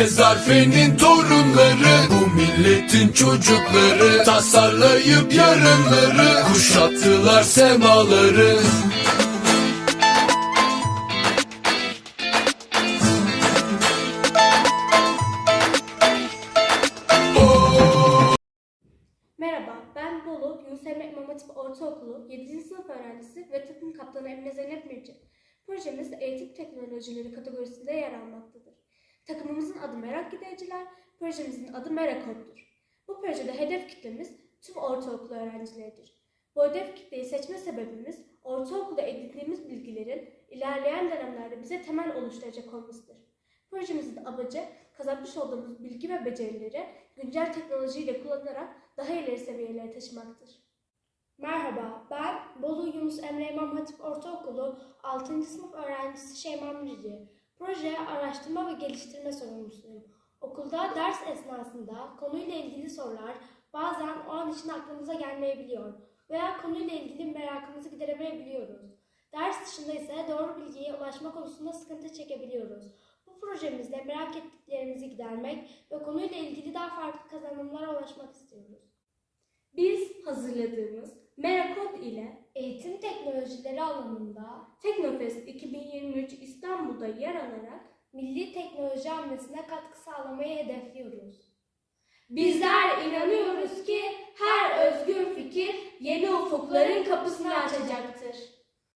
Ezarfe'nin torunları Bu milletin çocukları Tasarlayıp yarınları Kuşattılar semaları Yunus Emre İmam Hatip Ortaokulu 7. sınıf öğrencisi ve takım kaptanı Emine Zeynep Mirci. Projemiz eğitim teknolojileri kategorisinde yer almaktadır. Takımımızın adı Merak Gidericiler, projemizin adı Merakop'tur. Bu projede hedef kitlemiz tüm ortaokul öğrencileridir. Bu hedef kitleyi seçme sebebimiz ortaokulda edindiğimiz bilgilerin ilerleyen dönemlerde bize temel oluşturacak olmasıdır. Projemizin amacı kazanmış olduğumuz bilgi ve becerileri güncel teknolojiyle kullanarak daha ileri seviyelere taşımaktır. Merhaba, ben Bolu Yunus Emre İmam Hatip Ortaokulu 6. sınıf öğrencisi Şeyma Mirci. Proje araştırma ve geliştirme sorumlusuyum. Okulda ders esnasında konuyla ilgili sorular bazen o an için aklımıza gelmeyebiliyor veya konuyla ilgili merakımızı gideremeyebiliyoruz. Ders dışında ise doğru bilgiye ulaşma konusunda sıkıntı çekebiliyoruz. Bu projemizde merak ettiklerimizi gidermek ve konuyla ilgili daha farklı kazanımlara ulaşmak istiyoruz. Biz hazırladığımız Merakod ile eğitim teknolojileri alanında Teknofest 2023 İstanbul'da yer alarak milli teknoloji hamlesine katkı sağlamayı hedefliyoruz. Bizler inanıyoruz ki her özgür fikir yeni ufukların kapısını açacaktır.